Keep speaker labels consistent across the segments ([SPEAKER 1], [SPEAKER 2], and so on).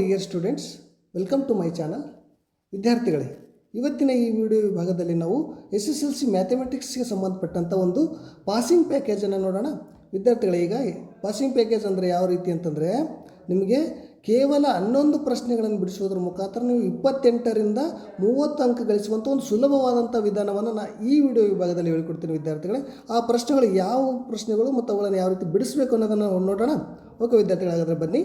[SPEAKER 1] Dear students welcome to my channel ವಿದ್ಯಾರ್ಥಿಗಳೇ, ಇವತ್ತಿನ ಈ ವಿಡಿಯೋ ವಿಭಾಗದಲ್ಲಿ ನಾವು ಎಸ್ ಎಸ್ ಎಲ್ ಸಿ ಮ್ಯಾಥಮೆಟಿಕ್ಸ್ಗೆ ಸಂಬಂಧಪಟ್ಟಂಥ ಒಂದು ಪಾಸಿಂಗ್ ಪ್ಯಾಕೇಜನ್ನು ನೋಡೋಣ. ವಿದ್ಯಾರ್ಥಿಗಳೇ, ಈಗ ಪಾಸಿಂಗ್ ಪ್ಯಾಕೇಜ್ ಅಂದರೆ ಯಾವ ರೀತಿ ಅಂತಂದರೆ, ನಿಮಗೆ ಕೇವಲ ಹನ್ನೊಂದು ಪ್ರಶ್ನೆಗಳನ್ನು ಬಿಡಿಸುವುದರ ಮುಖಾಂತರ ನೀವು ಇಪ್ಪತ್ತೆಂಟರಿಂದ ಮೂವತ್ತು ಅಂಕ ಗಳಿಸುವಂಥ ಒಂದು ಸುಲಭವಾದಂಥ ವಿಧಾನವನ್ನು ನಾನು ಈ ವಿಡಿಯೋ ವಿಭಾಗದಲ್ಲಿ ಹೇಳ್ಕೊಡ್ತೀನಿ ವಿದ್ಯಾರ್ಥಿಗಳೇ. ಆ ಪ್ರಶ್ನೆಗಳು ಯಾವ ಪ್ರಶ್ನೆಗಳು ಮತ್ತು ಅವುಗಳನ್ನು ಯಾವ ರೀತಿ ಬಿಡಿಸಬೇಕು ಅನ್ನೋದನ್ನು ನೋಡೋಣ. ಓಕೆ ವಿದ್ಯಾರ್ಥಿಗಳಾದರೆ ಬನ್ನಿ.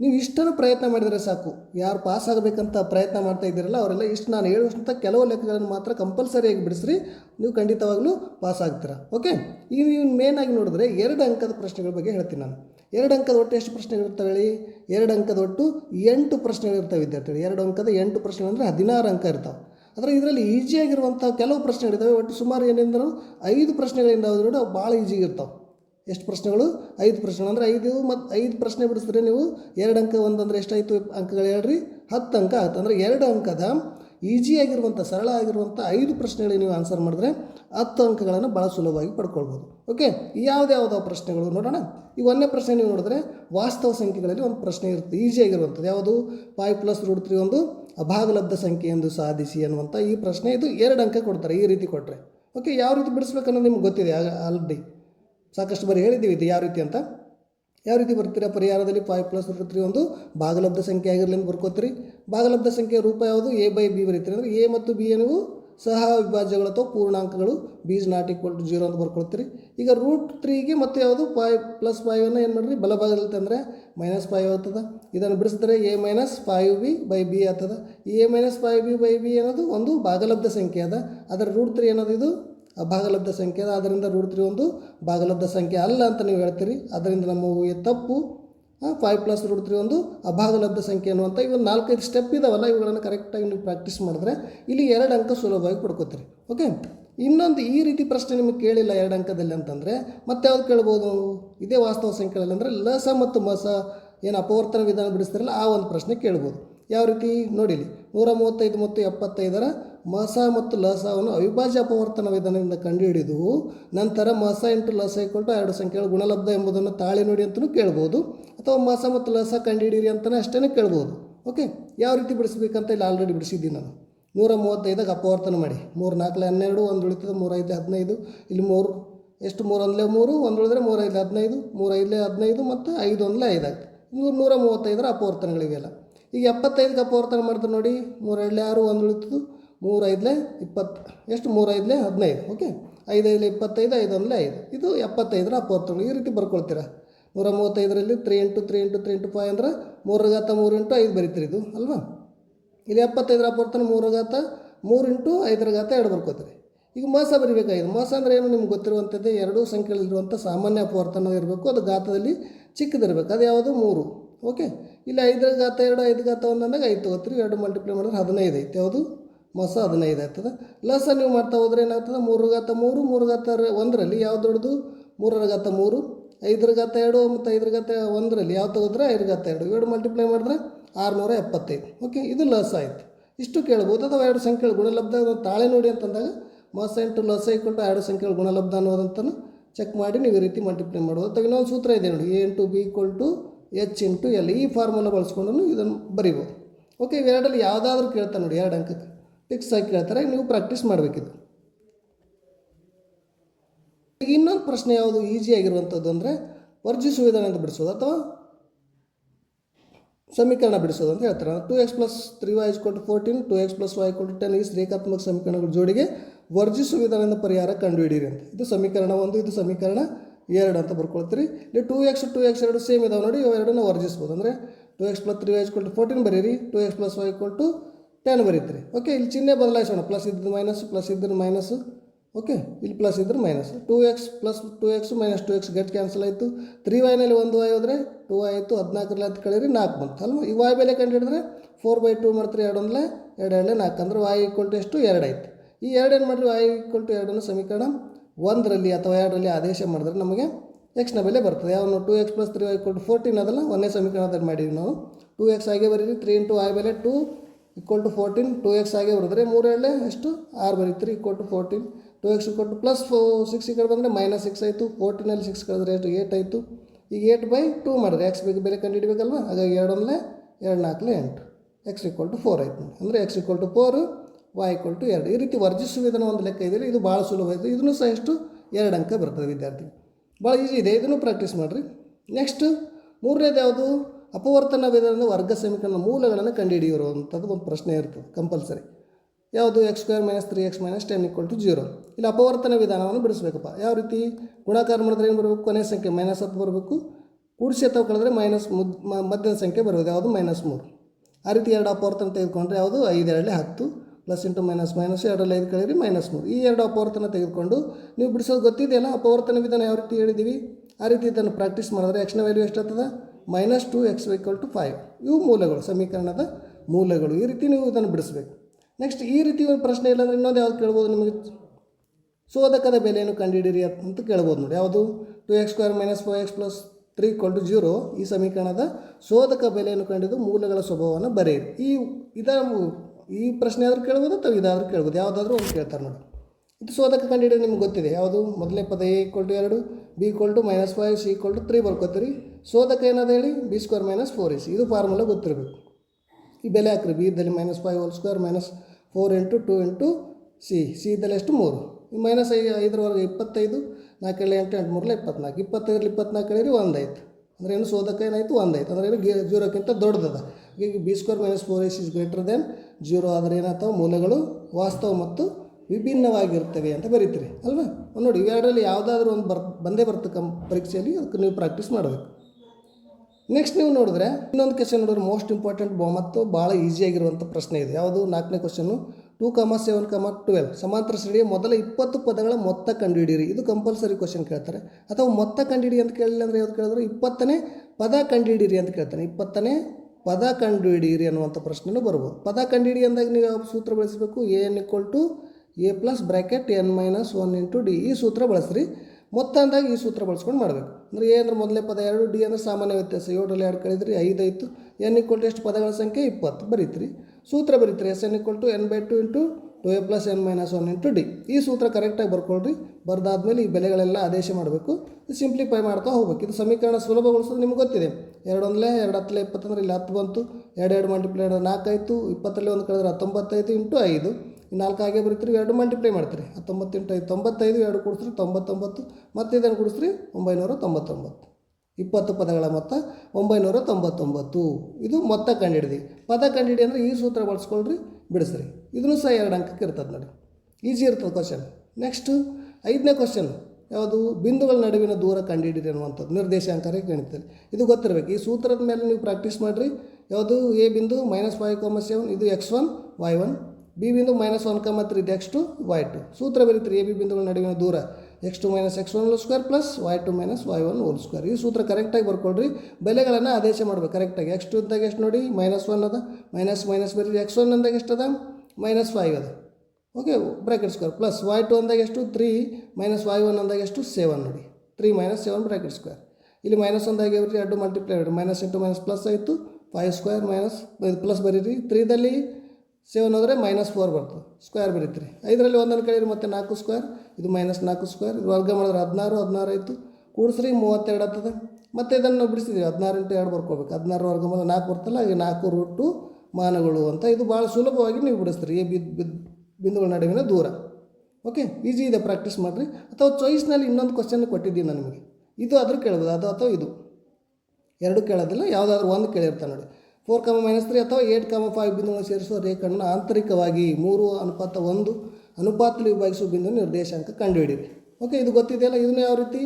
[SPEAKER 1] ನೀವು ಇಷ್ಟನ್ನು ಪ್ರಯತ್ನ ಮಾಡಿದರೆ ಸಾಕು. ಯಾರು ಪಾಸ್ ಆಗಬೇಕಂತ ಪ್ರಯತ್ನ ಮಾಡ್ತಾ ಇದ್ದೀರಲ್ಲ, ಅವರೆಲ್ಲ ಇಷ್ಟು ನಾನು ಹೇಳುವಂಥ ಕೆಲವು ಲೆಕ್ಕಗಳನ್ನು ಮಾತ್ರ ಕಂಪಲ್ಸರಿಯಾಗಿ ಬಿಡಿಸ್ರಿ. ನೀವು ಖಂಡಿತವಾಗಲೂ ಪಾಸ್ ಆಗ್ತೀರಾ. ಓಕೆ ಈಗ ನೀವು ಮೇನ್ ಆಗಿ ನೋಡಿದ್ರೆ ಎರಡು ಅಂಕದ ಪ್ರಶ್ನೆಗಳ ಬಗ್ಗೆ ಹೇಳ್ತೀನಿ ನಾನು. ಎರಡು ಅಂಕದ ಒಟ್ಟು ಎಷ್ಟು ಪ್ರಶ್ನೆಗಳಿರ್ತವೆ ಹೇಳಿ? ಎರಡು ಅಂಕದ ಒಟ್ಟು ಎಂಟು ಪ್ರಶ್ನೆಗಳಿರ್ತವೆ ವಿದ್ಯಾರ್ಥಿಗಳು. ಎರಡು ಅಂಕದ ಎಂಟು ಪ್ರಶ್ನೆ ಅಂದರೆ ಹದಿನಾರು ಅಂಕ ಇರ್ತಾವೆ. ಆದರೆ ಇದರಲ್ಲಿ ಈಸಿಯಾಗಿರುವಂಥ ಕೆಲವು ಪ್ರಶ್ನೆಗಳಿದ್ದಾವೆ. ಒಟ್ಟು ಸುಮಾರು ಏನೆಂದರೂ? ಐದು ಪ್ರಶ್ನೆಗಳಿಂದ ಹೋದ್ರೂ ಭಾಳ ಈಜಿಯಾಗಿ ಇರ್ತಾವೆ. ಎಷ್ಟು ಪ್ರಶ್ನೆಗಳು? ಐದು ಪ್ರಶ್ನೆ. ಅಂದರೆ ಐದು ಮತ್ತು ಐದು ಪ್ರಶ್ನೆ ಬಿಡಿಸಿದ್ರೆ ನೀವು ಎರಡು ಅಂಕ ಒಂದಂದ್ರೆ ಎಷ್ಟಾಯಿತು ಅಂಕಗಳು ಹೇಳ್ರಿ? ಹತ್ತು ಅಂಕ ಆಯ್ತು. ಅಂದರೆ ಎರಡು ಅಂಕದ ಈಸಿಯಾಗಿರುವಂಥ ಸರಳ ಆಗಿರುವಂಥ ಐದು ಪ್ರಶ್ನೆಗಳಿಗೆ ನೀವು ಆನ್ಸರ್ ಮಾಡಿದ್ರೆ ಹತ್ತು ಅಂಕಗಳನ್ನು ಭಾಳ ಸುಲಭವಾಗಿ ಪಡ್ಕೊಳ್ಬೋದು. ಓಕೆ ಯಾವುದ್ಯಾವ್ದಾವ ಪ್ರಶ್ನೆಗಳು ನೋಡೋಣ? ಈ ಒಂದನೇ ಪ್ರಶ್ನೆ ನೀವು ನೋಡಿದ್ರೆ ವಾಸ್ತವ ಸಂಖ್ಯೆಗಳಲ್ಲಿ ಒಂದು ಪ್ರಶ್ನೆ ಇರುತ್ತೆ. ಈಸಿಯಾಗಿರುವಂಥದ್ದು ಯಾವುದು? ಫೈವ್ ಪ್ಲಸ್ ರೂಟ್ ತ್ರೀ ಒಂದು ಅಭಾಗಲಬ್ಧ ಸಂಖ್ಯೆ ಎಂದು ಸಾಧಿಸಿ ಅನ್ನುವಂಥ ಈ ಪ್ರಶ್ನೆ ಇದು ಎರಡು ಅಂಕ ಕೊಡ್ತಾರೆ ಈ ರೀತಿ ಕೊಟ್ಟರೆ ಓಕೆ ಯಾವ ರೀತಿ ಬಿಡಿಸ್ಬೇಕನ್ನೋದು ನಿಮ್ಗೆ ಗೊತ್ತಿದೆ ಆಲ್ರೆಡಿ ಸಾಕಷ್ಟು ಬಾರಿ ಹೇಳಿದ್ದೀವಿ, ಇದು ಯಾವ ರೀತಿ ಅಂತ. ಯಾವ ರೀತಿ ಬರ್ತೀರಾ ಪರಿಹಾರದಲ್ಲಿ? ಫೈವ್ ಪ್ಲಸ್ ರೂಟ್ ತ್ರೀ ಒಂದು ಭಾಗಲಬ್ಧ ಸಂಖ್ಯೆ ಆಗಿರಲಿ ಅಂತ ಬರ್ಕೋತೀರಿ. ಭಾಗಲಬ್ಧ ಸಂಖ್ಯೆಯ ರೂಪ ಯಾವುದು? ಎ ಬೈ ಬಿ ಬರೀತೀರಿ. ಅಂದರೆ ಎ ಮತ್ತು ಬಿ ನೀವು ಸಹ ವಿಭಾಜ್ಯಗಳು ಅಥವಾ ಪೂರ್ಣಾಂಕಗಳು B is not equal to zero ಅಂತ ಬರ್ಕೊಳ್ತೀರಿ. ಈಗ ರೂಟ್ ತ್ರೀಗೆ ಮತ್ತು ಯಾವುದು? ಫೈವ್ ಪ್ಲಸ್ ಫೈವನ್ನು ಏನು ಮಾಡಿರಿ? ಬಲಭಾಗದಲ್ಲಿ ತಂದರೆ ಮೈನಸ್ ಫೈವ್ ಆಗ್ತದೆ. ಇದನ್ನು ಬಿಡಿಸಿದ್ರೆ A minus five B by B ಆಗ್ತದೆ. A minus five B by B ಅನ್ನೋದು ಒಂದು ಭಾಗಲಬ್ಧ ಸಂಖ್ಯೆ ಅದ. ಅದರ ರೂಟ್ ತ್ರೀ ಅನ್ನೋದು ಇದು ಭಾಗಲಬ್ಧ ಸಂಖ್ಯೆ ಅದ. ಅದರಿಂದ ರೂಟ್ ತ್ರೀ ಒಂದು ಭಾಗಲಬ್ಧ ಸಂಖ್ಯೆ ಅಲ್ಲ ಅಂತ ನೀವು ಹೇಳ್ತೀರಿ. ಅದರಿಂದ ನಮ್ಮ ತಪ್ಪು. ಫೈವ್ ಪ್ಲಸ್ ರೂಟ್ ತ್ರೀ ಒಂದು ಅಭಾಗಲಬ್ಧ ಸಂಖ್ಯೆ ಅನ್ನುವಂಥ ಇವಾಗ ನಾಲ್ಕೈದು ಸ್ಟೆಪ್ ಇದಾವಲ್ಲ. ಇವುಗಳನ್ನು ಕರೆಕ್ಟಾಗಿ ನೀವು ಪ್ರಾಕ್ಟೀಸ್ ಮಾಡಿದ್ರೆ ಇಲ್ಲಿ ಎರಡು ಅಂಕ ಸುಲಭವಾಗಿ ಪಡ್ಕೋತೀರಿ. ಓಕೆ ಇನ್ನೊಂದು ಈ ರೀತಿ ಪ್ರಶ್ನೆ ನಿಮಗೆ ಕೇಳಿಲ್ಲ ಎರಡು ಅಂಕದಲ್ಲಿ ಅಂತಂದರೆ, ಮತ್ತೆ ಯಾವ್ದು ಕೇಳ್ಬೋದು ಇದೇ ವಾಸ್ತವ ಸಂಖ್ಯೆಗಳಲ್ಲಿ ಅಂದರೆ ಲಸ ಮತ್ತು ಮಸ, ಏನು ಅಪವರ್ತನ ವಿಧಾನ ಬಿಡಿಸ್ತಾರಲ್ಲ, ಆ ಒಂದು ಪ್ರಶ್ನೆ ಕೇಳ್ಬೋದು. ಯಾವ ರೀತಿ? ನೋಡಿಲಿ. ನೂರ ಮೂವತ್ತೈದು ಮತ್ತು ಎಪ್ಪತ್ತೈದರ ಮಸ ಮತ್ತು ಲಸವನ್ನು ಅವಿಭಾಜ್ಯ ಅಪವರ್ತನ ವಿಧಾನದಿಂದ ಕಂಡುಹಿಡಿದು, ನಂತರ ಮಾಸ ಇಂಟು ಲಸ ಇಕ್ವಲ್ಟು ಎರಡು ಸಂಖ್ಯೆಗಳ ಗುಣಲಬ್ಧ ಎಂಬುದನ್ನು ತಾಳೆ ನೋಡಿ ಅಂತಲೂ ಕೇಳ್ಬೋದು. ಅಥವಾ ಮಾಸ ಮತ್ತು ಲಸ ಕಂಡುಹಿಡಿಯಿರಿ ಅಂತಲೇ ಅಷ್ಟೇ ಕೇಳ್ಬೋದು. ಓಕೆ ಯಾವ ರೀತಿ ಬಿಡಿಸ್ಬೇಕಂತ ಇಲ್ಲಿ ಆಲ್ರೆಡಿ ಬಿಡಿಸಿದ್ದೀನಿ ನಾನು. ನೂರ ಮೂವತ್ತೈದಾಗ ಅಪವರ್ತನ ಮಾಡಿ. ಮೂರು ನಾಲ್ಕು ಹನ್ನೆರಡು, ಒಂದು ಉಳಿತದೆ ಮೂರೈದು ಹದಿನೈದು. ಇಲ್ಲಿ ಮೂರು, ಎಷ್ಟು ಮೂರು ಒಂದಲೇ ಮೂರು, ಒಂದು ಉಳಿದ್ರೆ ಮೂರೈದು ಹದಿನೈದು. ಮೂರೈದಲೇ ಹದಿನೈದು ಮತ್ತು ಐದು ಒಂದಲೇ ಐದು ಆಗ್ತದೆ ನೂರು ನೂರ ಮೂವತ್ತೈದರ ಅಪವರ್ತನಗಳಿವೆಲ್ಲ ಈಗ ಎಪ್ಪತ್ತೈದಕ್ಕೆ ಅಪವರ್ತನ ಮಾಡ್ತಾರೆ ನೋಡಿ ಮೂರೆರಡಲೇ ಆರು, ಒಂದು ಉಳಿತದು ಮೂರೈದಲೇ ಇಪ್ಪತ್ತು ಎಷ್ಟು ಮೂರೈದಲೇ? ಹದಿನೈದು ಓಕೆ ಐದೈದಲೇ ಇಪ್ಪತ್ತೈದು, ಐದೊಂದಲೇ ಐದು. ಇದು ಎಪ್ಪತ್ತೈದರ ಅಪ್ಪತ್ತೊಂದು. ಈ ರೀತಿ ಬರ್ಕೊಳ್ತೀರಾ? ನೂರ ಮೂವತ್ತೈದರಲ್ಲಿ three into three into three into five ಅಂದ್ರೆ ಮೂರಗಾತ ಮೂರು ಇಂಟು ಐದು ಬರೀತೀರಿ ಇದು, ಅಲ್ವಾ? ಇಲ್ಲಿ ಎಪ್ಪತ್ತೈದರ ಅಪವರ್ತನ ಮೂರಗಾತ ಮೂರು ಇಂಟು ಐದರ ಗಾತ ಎರಡು ಬರ್ಕೋತೀರಿ. ಈಗ ಮೋಸ ಬರಿಬೇಕಾಗಿದೆ. ಮೋಸ ಅಂದರೆ ಏನು? ನಿಮ್ಗೆ ಗೊತ್ತಿರುವಂಥದ್ದೇ ಎರಡು ಸಂಖ್ಯೆಯಲ್ಲಿರುವಂಥ ಸಾಮಾನ್ಯ ಅಪವರ್ತನ ಇರಬೇಕು. ಅದು ಗಾತದಲ್ಲಿ ಚಿಕ್ಕದಿರಬೇಕು. ಅದು ಯಾವುದು? ಮೂರು ಓಕೆ ಇಲ್ಲಿ ಐದರ ಗಾತ ಎರಡು ಐದು ಗಾತ ಒಂದು ಅಂದಾಗ ಐದು ತೊಗೋತೀರಿ. ಎರಡು ಮಲ್ಟಿಪ್ಲೈ ಮಾಡಿದ್ರೆ ಹದಿನೈದು ಐತೆ. ಯಾವುದು? ಮೊಸ ಹದಿನೈದು ಆಗ್ತದೆ. ಲಸ ನೀವು ಮಾಡ್ತಾ ಹೋದ್ರೆ ಏನಾಗ್ತದೆ? ಮೂರು ಗಾತ ಮೂರು ಮೂರು ಗಾತ ಒಂದರಲ್ಲಿ ಯಾವ್ದು ದೊಡ್ಡದು? ಮೂರರ ಗಾತ ಮೂರು ಐದರ ಗಾತ ಎರಡು ಮತ್ತು ಐದರ ಗಾತ ಒಂದರಲ್ಲಿ ಯಾವ್ದು ತೆಗೆದ್ರೆ ಐದು ಗಾತ ಎರಡು. ಎರಡು ಮಲ್ಟಿಪ್ಲೈ ಮಾಡಿದ್ರೆ ಆರುನೂರ ಎಪ್ಪತ್ತೈದು. ಓಕೆ ಇದು ಲಸ ಆಯಿತು. ಇಷ್ಟು ಕೇಳ್ಬೋದು ಅಥವಾ ಎರಡು ಸಂಖ್ಯೆಗಳು ಗುಣಲಬ್ಧ ತಾಳೆ ನೋಡಿ ಅಂತಂದಾಗ ಮಸ ಎಂಟು ಲಸ ಇಕ್ವಲ್ಟು ಎರಡು ಸಂಖ್ಯೆಗಳು ಗುಣಲಬ್ಧ ಅನ್ನೋದಂತಲೂ ಚೆಕ್ ಮಾಡಿ ನೀವು ಈ ರೀತಿ ಮಲ್ಟಿಪ್ಲೈ ಮಾಡ್ಬೋದು. ಅಥವಾ ಇನ್ನೊಂದು ಸೂತ್ರ ಇದೆ ನೋಡಿ A into B equal to H into L ಈ ಫಾರ್ಮುಲಾ ಬಳಸ್ಕೊಂಡು ಇದನ್ನು ಬರಿಬೋದು. ಓಕೆ ಇವೆರಡಲ್ಲಿ ಯಾವುದಾದ್ರೂ ಕೇಳ್ತಾ ನೋಡಿ ಎರಡು ಅಂಕಕ್ಕೆ. ಫಿಕ್ಸ್ ಹಾಕಿ ಕೇಳ್ತಾರೆ ನೀವು ಪ್ರಾಕ್ಟೀಸ್ ಮಾಡಬೇಕಿದು. ಇನ್ನೊಂದು ಪ್ರಶ್ನೆ ಯಾವುದು ಈಸಿ ಆಗಿರುವಂಥದ್ದು ಅಂದರೆ ವರ್ಜಿಸುವ ವಿಧಾನ ಅಂತ ಬಿಡಿಸೋದು ಅಥವಾ ಸಮೀಕರಣ ಬಿಡಿಸೋದು ಅಂತ ಹೇಳ್ತಾರೆ. Two X plus three Y ಕೊಟ್ಟು fourteen two X plus Y ಕೊಟ್ಟು ಟೆನ್ ಈಸ್ ರೇಖಾತ್ಮಕ ಸಮೀಕರಣಗಳ ಜೋಡಿಗೆ ವರ್ಜಿಸುವ ವಿಧಾನದ ಪರಿಹಾರ ಕಂಡುಹಿಡಿಯಿರಿ ಅಂತ. ಇದು ಸಮೀಕರಣ ಒಂದು, ಇದು ಸಮೀಕರಣ ಎರಡು ಅಂತ ಬರ್ಕೊಳ್ತೀರಿ. ಇಲ್ಲಿ ಟು ಎಕ್ಸ್ ಟು ಎಕ್ಸ್ ಎರಡು ಸೇಮ್ ಇದಾವೆ ನೋಡಿ, ಇವು ಎರಡನ್ನ ವರ್ಜಿಸ್ಬೋದು. ಅಂದರೆ two X plus three Y ಕೊಟ್ಟು ಫೋರ್ಟೀನ್ ಬರೀರಿ. Two X plus Y equal to ten ಬರೀತೀರಿ. Okay ಇಲ್ಲಿ ಚಿಹ್ನೆ ಬದಲಾಯಿಸೋಣ. ಪ್ಲಸ್ ಇದ್ದು ಮೈನಸ್ ಪ್ಲಸ್ ಇದ್ದರೆ ಮೈನಸ್ ಓಕೆ ಇಲ್ಲಿ ಪ್ಲಸ್ ಇದ್ದರೆ minus two X plus two X minus two X get cancel ಆಯಿತು. ತ್ರೀ ವೈನಲ್ಲಿ ಒಂದು ವೈ ಹೋದರೆ ಟೂ ಆಯಿತು. ಹದಿನಾಲ್ಕರಲ್ಲಿ ಹತ್ತು ಕಳೀರಿ, ನಾಲ್ಕು ಬಂತು. ಅಲ್ವಾ? ಈ ವೈ ಬೆಲೆ ಕಂಡು ಹಿಡಿದ್ರೆ ಫೋರ್ ಬೈ ಟೂ ಮಾಡ್ತೀರಿ ಎರಡು ಒಂದಲೇ, ಎರಡು ಎರಡು ನಾಲ್ಕು. ಅಂದ್ರೆ ವೈ ಈಕ್ವಲ್ ಟು ಎಷ್ಟು? ಎರಡು ಆಯಿತು. ಈ ಎರಡು ಏನು ಮಾಡಿರಿ ವೈ ಈಕ್ವಲ್ ಟು ಎರಡನ್ನು ಸಮೀಕರಣ ಒಂದರಲ್ಲಿ ಅಥವಾ ಎರಡರಲ್ಲಿ ಆದೇಶ ಮಾಡಿದ್ರೆ ನಮಗೆ ಎಕ್ಸ್ನ ಬೆಲೆ ಬರ್ತದೆ. ಯಾವನು two X plus three Y equal to fourteen ಅದಲ್ಲ, ಒಂದೇ ಸಮೀಕರಣದಲ್ಲಿ ಮಾಡಿದ್ವಿ ನಾವು. ಟೂ ಎಕ್ಸ್ ಆಗೇ ಬರೀರಿ. ತ್ರೀ ಇಂಟು ವೈ ಬೆಲೆ two equal to fourteen two X ಆಗೇ ಬರೆದ್ರೆ ಮೂರು ಎರಡಲೇ ಎಷ್ಟು ಆರು ಬರೀತೀರಿ equal to fourteen two X equal to plus four six ಈ ಕಡೆ ಬಂದರೆ ಮೈನಸ್ ಸಿಕ್ಸ್ ಆಯಿತು ಫೋರ್ಟೀನಲ್ಲಿ ಸಿಕ್ಸ್ ಕಳೆದ್ರೆ ಎಷ್ಟು ಏಟ್ ಆಯಿತು. ಈಗ ಏಟ್ ಬೈ ಟೂ ಮಾಡಿದ್ರೆ ಎಕ್ಸ್ ಬೇಕು, ಬೇರೆ ಕಂಡು ಹಿಡಿಬೇಕಲ್ವ? ಹಾಗಾಗಿ ಎರಡೊಂದಲೇ ಎರಡು ನಾಲ್ಕಲೆ ಎಂಟು. ಎಕ್ಸ್ ಈಕ್ವಲ್ ಟು ಫೋರ್ ಆಯ್ತು ಅಂದರೆ X equal to four Y equal to ಎರಡು. ಈ ರೀತಿ ವರ್ಜಿಸುವ ವಿಧಾನ ಒಂದು ಲೆಕ್ಕ ಇದೆ, ಇದು ಭಾಳ ಸುಲಭ ಇದೆ ಇದನ್ನು ಸಹ ಎಷ್ಟು ಎರಡು ಅಂಕ ಬರ್ತದೆ ವಿದ್ಯಾರ್ಥಿ. ಭಾಳ ಈಸಿ ಇದೆ, ಇದನ್ನು ಪ್ರಾಕ್ಟೀಸ್ ಮಾಡಿರಿ. ನೆಕ್ಸ್ಟ್ ಮೂರನೇದು ಯಾವುದು ಅಪವರ್ತನ ವಿಧಾನದ ವರ್ಗ ಸಮೀಕರಣ ಮೂಲಗಳನ್ನು ಕಂಡುಹಿಡಿಯುವಂಥದ್ದು ಒಂದು ಪ್ರಶ್ನೆ ಇರ್ತದೆ ಕಂಪಲ್ಸರಿ ಯಾವುದು? X square minus three X minus ten equal to zero ಇಲ್ಲಿ ಅಪವರ್ತನ ವಿಧಾನವನ್ನು ಬಿಡಿಸಬೇಕಪ್ಪ. ಯಾವ ರೀತಿ? ಗುಣಾಕಾರ ಮಾಡಿದ್ರೆ ಏನು ಬರಬೇಕು? ಕೊನೆಯ ಸಂಖ್ಯೆ ಮೈನಸ್ ಹತ್ತು ಬರಬೇಕು. ಕೂಡಿಸಿ ಅಥವಾ ಕಳೆದ್ರೆ ಮೈನಸ್ ಮುದ್ ಮಧ್ಯದ ಸಂಖ್ಯೆ ಬರೋದು ಯಾವುದು? ಮೈನಸ್ ಮೂರು. ಆ ರೀತಿ ಎರಡು ಅಪವರ್ತನ ತೆಗೆದುಕೊಂಡ್ರೆ ಯಾವುದು? ಐದು, ಎರಡೇ, ಹತ್ತು ಪ್ಲಸ್ ಇಂಟು ಮೈನಸ್ ಮೈನಸ್ ಎರಡರಲ್ಲಿ ಐದು ಕಳೆದ್ರೆ ಮೈನಸ್ ಮೂರು. ಈ ಎರಡು ಅಪವರ್ತನ ತೆಗೆದುಕೊಂಡು ನೀವು ಬಿಡಿಸೋದು ಗೊತ್ತಿದೆಯಲ್ಲ? ಅಪವರ್ತನ ವಿಧಾನ ಯಾವ ರೀತಿ ಹೇಳಿದ್ದೀವಿ? ಆ ರೀತಿ ಇದನ್ನು ಪ್ರಾಕ್ಟೀಸ್ ಮಾಡಿದ್ರೆ ಎಕ್ಸ್ನ ವ್ಯಾಲ್ಯೂ ಎಷ್ಟಾಗ್ತದೆ? Minus two X equal to five ಇವು ಮೂಲಗಳು, ಸಮೀಕರಣದ ಮೂಲಗಳು. ಈ ರೀತಿ ನೀವು ಇದನ್ನು ಬಿಡಿಸ್ಬೇಕು. ನೆಕ್ಸ್ಟ್ ಈ ರೀತಿ ಒಂದು ಪ್ರಶ್ನೆ ಇಲ್ಲಾಂದ್ರೆ ಇನ್ನೊಂದು ಯಾವ್ದು ಕೇಳ್ಬೋದು ನಿಮಗೆ? ಶೋಧಕದ ಬೆಲೆಯನ್ನು ಕಂಡುಹಿಡಿಯಿರಿ ಅಂತ ಕೇಳ್ಬೋದು ನೋಡಿ. ಯಾವುದು? Two X square minus five X plus three equal to zero ಈ ಸಮೀಕರಣದ ಶೋಧಕ ಬೆಲೆಯನ್ನು ಕಂಡಿದ್ದು ಮೂಲಗಳ ಸ್ವಭಾವವನ್ನು ಬರೆಯಿರಿ. ಈ, ಇದ, ಈ ಪ್ರಶ್ನೆ ಆದರೂ ಕೇಳ್ಬೋದು ಅಥವಾ ಇದಾದರೂ ಕೇಳ್ಬೋದು. ಯಾವುದಾದ್ರೂ ಒಂದು ಕೇಳ್ತಾರೆ ನೋಡಿ. ಇದು ಶೋಧಕ ಕಂಡುಹಿಡಿಯೋದು ನಿಮ್ಗೆ ಗೊತ್ತಿದೆ. ಯಾವುದು? ಮೊದಲನೇ ಪದ ಎ ಈಕ್ವಲ್ ಟು ಎರಡು B equal to minus five C equal to three ಬರ್ಕೋತೀರಿ ಶೋಧಕ ಏನದ ಹೇಳಿ B square minus four is ಇದು ಫಾರ್ಮುಲಾ ಗೊತ್ತಿರಬೇಕು. ಈ ಬೆಲೆ ಹಾಕ್ರಿ. ಬಿ ಇದ್ದಲ್ಲಿ minus five whole square minus four into two into C C ಇದ್ದಲ್ಲಿ ಎಷ್ಟು? ಮೂರು. ಈ ಮೈನಸ್ ಐ ಐದರವರೆಗೆ ಇಪ್ಪತ್ತೈದು ನಾಲ್ಕೇಳು ಎಂಟು ಎಂಟು ಮೂರಲ್ಲ ಇಪ್ಪತ್ನಾಲ್ಕು ಇಪ್ಪತ್ತೈದರಲ್ಲಿ ಇಪ್ಪತ್ನಾಲ್ಕು ಹೇಳಿರಿ ಒಂದಾಯ್ತು. ಅಂದರೆ ಏನು ಶೋಧಕ ಏನಾಯಿತು? ಒಂದಾಯ್ತು. ಅಂದ್ರೆ ಏನು ಗೇ ಜೀರೋಕ್ಕಿಂತ ದೊಡ್ಡದದ. ಈಗ B square minus four S is greater than zero ಆದರೆ ಏನಾಗ್ತಾವೆ? ಮೂಲಗಳು ವಾಸ್ತವ ಮತ್ತು ವಿಭಿನ್ನವಾಗಿರ್ತವೆ ಅಂತ ಬರೀತೀರಿ, ಅಲ್ವಾ? ನೋಡಿ, ಇವೆರಡರಲ್ಲಿ ಯಾವುದಾದ್ರೂ ಒಂದು ಬರ್, ಬಂದೇ ಬರ್ತಕ್ಕ ಪರೀಕ್ಷೆಯಲ್ಲಿ ಅದಕ್ಕೆ ನೀವು ಪ್ರಾಕ್ಟೀಸ್ ಮಾಡಬೇಕು. ನೆಕ್ಸ್ಟ್ ನೀವು ನೋಡಿದ್ರೆ, ಇನ್ನೊಂದು ಕ್ವೆಶನ್ ನೋಡಿದ್ರೆ ಮೋಸ್ಟ್ ಇಂಪಾರ್ಟೆಂಟ್ ಮತ್ತು ಭಾಳ ಈಸಿಯಾಗಿರುವಂಥ ಪ್ರಶ್ನೆ ಇದೆ. ಯಾವುದು? ನಾಲ್ಕನೇ question two comma seven comma twelve ಸಮಾಂತರ ಶ್ರೇಣಿಯ ಮೊದಲ ಇಪ್ಪತ್ತು ಪದಗಳ ಮೊತ್ತ ಕಂಡುಹಿಡಿಯಿರಿ. ಇದು ಕಂಪಲ್ಸರಿ ಕ್ವಶನ್ ಕೇಳ್ತಾರೆ. ಅಥವಾ ಮೊತ್ತ ಕಂಡುಹಿಡಿ ಅಂತ ಕೇಳಿಲ್ಲ ಅಂದರೆ ಯಾವ್ದು ಕೇಳಿದ್ರೆ? ಇಪ್ಪತ್ತನೇ ಪದ ಕಂಡುಹಿಡಿಯಿರಿ ಅಂತ ಕೇಳ್ತಾನೆ ಇಪ್ಪತ್ತನೇ ಪದ ಕಂಡುಹಿಡಿಯಿರಿ ಅನ್ನುವಂಥ ಪ್ರಶ್ನೆನೂ ಬರ್ಬೋದು. ಪದ ಕಂಡುಹಿಡಿ ಅಂದಾಗ ನೀವು ಯಾವ ಸೂತ್ರ ಬಳಸಬೇಕು? N equal to A plus bracket N minus one into D ಈ ಸೂತ್ರ ಬಳಸ್ರಿ. ಮೊತ್ತ ಅಂದಾಗ ಈ ಸೂತ್ರ ಬಳಸ್ಕೊಂಡು ಮಾಡಬೇಕು. ಅಂದರೆ ಎ ಅಂದ್ರೆ ಮೊದಲನೇ ಪದ ಎರಡು ಡಿ ಅಂದ್ರೆ ಸಾಮಾನ್ಯ ವ್ಯತ್ಯಾಸ. ಏಳರಲ್ಲಿ ಎರಡು ಕಳೆದ್ರಿ, ಐದು ಆಯಿತು. ಎನ್ ಇಕ್ವಲ್ ಟು ಎಷ್ಟು ಪದಗಳ ಸಂಖ್ಯೆ? ಇಪ್ಪತ್ತು. ಬರೀತ್ರಿ. ಸೂತ್ರ ಬರೀತ್ರಿ. S N equal to N by two into two A plus N minus one into D ಈ ಸೂತ್ರ ಕರೆಕ್ಟಾಗಿ ಬರ್ಕೊಳ್ರಿ. ಬರೆದಾದ್ಮೇಲೆ ಈ ಬೆಲೆಗಳೆಲ್ಲ ಆದೇಶ ಮಾಡಬೇಕು. ಸಿಂಪ್ಲಿಫೈ ಮಾಡ್ತಾ ಹೋಗ್ಬೇಕು. ಇದು ಸಮೀಕರಣ ಸುಲಭಗೊಳಿಸೋದು ನಿಮ್ಗೆ ಗೊತ್ತಿದೆ. ಎರಡು ಒಂದಲೇ, ಎರಡು ಹತ್ತಲೇ, ಇಪ್ಪತ್ತಂದ್ರೆ ಇಲ್ಲಿ ಹತ್ತು ಬಂತು. ಎರಡು ಎರಡು ಮಲ್ಟಿಪ್ಲೈ ಎರಡು ನಾಲ್ಕು ಆಯಿತು. ಇಪ್ಪತ್ತರಲ್ಲಿ ಒಂದು ಕಳೆದ್ರೆ ಹತ್ತೊಂಬತ್ತೈದು ಇಂಟು ಐದು. ನಾಲ್ಕು ಹಾಗೆ ಬರೀತೀರಿ, ಎರಡು ಮಲ್ಟಿಪ್ಲೈ ಮಾಡ್ತೀರಿ. ಹತ್ತೊಂಬತ್ತೆಂಟು ತೊಂಬತ್ತೈದು, ಎರಡು ಕೊಡಿಸ್ರಿ, ತೊಂಬತ್ತೊಂಬತ್ತು ಮತ್ತು ಇದನ್ನು ಕೊಡಿಸ್ರಿ? ಒಂಬೈನೂರ ತೊಂಬತ್ತೊಂಬತ್ತು ಇಪ್ಪತ್ತು ಪದಗಳ ಮೊತ್ತ ಒಂಬೈನೂರ ತೊಂಬತ್ತೊಂಬತ್ತು ಇದು ಮೊತ್ತ ಕಂಡುಹಿಡಿದು. ಪದ ಕಂಡುಹಿಡಿ ಅಂದರೆ ಈ ಸೂತ್ರ ಬಳಸ್ಕೊಳ್ರಿ, ಬಿಡಿಸ್ರಿ. ಇದನ್ನು ಸಹ ಎರಡು ಅಂಕಕ್ಕೆ ಇರ್ತದೆ ನೋಡಿ ಈಸಿ ಇರ್ತದೆ ಕ್ವಶನ್ ನೆಕ್ಸ್ಟು ಐದನೇ ಕ್ವಶನ್ ಯಾವುದು? ಬಿಂದುಗಳ ನಡುವಿನ ದೂರ ಕಂಡುಹಿಡಿರಿ ಅನ್ನುವಂಥದ್ದು. ನಿರ್ದೇಶಾಂಕರೇ ಗಣಿತದಲ್ಲಿ. ಇದು ಗೊತ್ತಿರಬೇಕು. ಈ ಸೂತ್ರದ ಮೇಲೆ ನೀವು ಪ್ರಾಕ್ಟೀಸ್ ಮಾಡಿರಿ. ಯಾವುದು? ಎ ಬಿಂದು ಮೈನಸ್ ಫೈವ್ ಕಾಮ ಸೆವೆನ್ ಇದು X one Y one B ಬಿಂದು minus one comma three X two Y two ಸೂತ್ರ ಬರೀತೀರಿ ಎ ಬಿ ಬಿಂದುಗಳ ನಡುವಿನ ದೂರ. X two minus X one whole square plus Y two minus Y one whole square ಈ ಸೂತ್ರ ಕರೆಕ್ಟಾಗಿ ಬರ್ಕೊಳ್ರಿ. ಬೆಲೆಗಳನ್ನು ಆದೇಶ ಮಾಡಬೇಕು. ಕರೆಕ್ಟಾಗಿ ಎಕ್ಸ್ ಟು ಇದ್ದಾಗ ಎಷ್ಟು ನೋಡಿ? ಮೈನಸ್ ಒನ್ ಅದ. ಮೈನಸ್ ಮೈನಸ್ ಬರೀರಿ ಎಕ್ಸ್ ಒನ್ ಅಂದಾಗ ಎಷ್ಟು ಅದ? ಮೈನಸ್ ಫೈವ್ ಅದ. Okay bracket square plus Y two ಅಂದಾಗ ಎಷ್ಟು? ತ್ರೀ ಮೈನಸ್ ವೈ ಒನ್ ಅಂದಾಗ ಎಷ್ಟು? ಸೆವೆನ್ ನೋಡಿ. Three minus seven bracket square ಇಲ್ಲಿ ಮೈನಸ್ ಒಂದಾಗಿ ಎರಡು ಮಲ್ಟಿಪ್ಲೈ ಮಾಡಿ ಮೈನಸ್ ಇಂಟು ಮೈನಸ್ ಪ್ಲಸ್ ಆಯಿತು. ಫೈವ್ ಸ್ಕ್ವೇರ್ ಮೈನಸ್ ಪ್ಲಸ್ ಬರೀರಿ. ತ್ರೀದಲ್ಲಿ ಸೆವೆನ್ ಹೋದರೆ ಮೈನಸ್ ಫೋರ್ ಬರ್ತದೆ. ಸ್ಕ್ವೇರ್ ಬರೀತೀರಿ. ಐದರಲ್ಲಿ ಒಂದನ್ನು ಕಳೀರಿ ಮತ್ತೆ ನಾಲ್ಕು ಸ್ಕ್ವೇರ್ ಇದು ಮೈನಸ್ ನಾಲ್ಕು ಸ್ಕ್ವೇರ್ ಇದು ವರ್ಗ ಮಾಡಿದ್ರೆ ಹದಿನಾರು ಹದಿನಾರು ಆಯಿತು. ಕೂಡಿಸ್ರಿ, ಮೂವತ್ತೆರಡು ಆಗ್ತದೆ. ಮತ್ತೆ ಇದನ್ನು ಬಿಡಿಸಿದ್ವಿ ಹದಿನಾರು ಇಂಟು ಎರಡು ಬರ್ಕೋಬೇಕು. ಹದಿನಾರು ವರ್ಗ ಮೇಲೆ ನಾಲ್ಕು ಬರ್ತಲ್ಲ ಈಗ ನಾಲ್ಕು ರೂಟು ಮಾನಗಳು ಅಂತ. ಇದು ಭಾಳ ಸುಲಭವಾಗಿ ನೀವು ಬಿಡಿಸ್ತೀರಿ. ಈ ಬಿದ್ದು ಬಿದ್ದು ಬಿಂದುಗಳ ನಡುವಿನ ದೂರ. ಓಕೆ ಈಸಿ ಇದೆ ಪ್ರಾಕ್ಟೀಸ್ ಮಾಡಿರಿ. ಅಥವಾ ಚಾಯ್ಸ್ನಲ್ಲಿ ಇನ್ನೊಂದು ಕ್ವಶನ್ ಕೊಟ್ಟಿದ್ದೀನಿ ನಾನು ನಿಮಗೆ. ಇದು ಆದರೂ ಕೇಳ್ಬೋದು. ಅದು ಅಥವಾ ಇದು. ಎರಡು ಕೇಳೋದಿಲ್ಲ. ಯಾವುದಾದ್ರೂ ಒಂದು ಕೇಳಿರ್ತಾನೆ ನೋಡಿ. ಫೋರ್ ಕಮ ಮೈನಸ್ ತ್ರೀ ಅಥವಾ ಏಟ್ ಕಮ ಫೈವ್ ಬಿಂದುವನ್ನು ಸೇರಿಸುವ ರೇಖೆಯನ್ನು ಆಂತರಿಕವಾಗಿ ಮೂರು ಅನುಪಾತ ಒಂದು ಅನುಪಾತದಲ್ಲಿ ವಿಭಾಗಿಸುವ ಬಿಂದು ನಿರ್ದೇಶಾಂಕ ಕಂಡುಹಿಡಿಯಿರಿ. ಓಕೆ ಇದು ಗೊತ್ತಿದೆಯಲ್ಲ? ಇದನ್ನು ಯಾವ ರೀತಿ?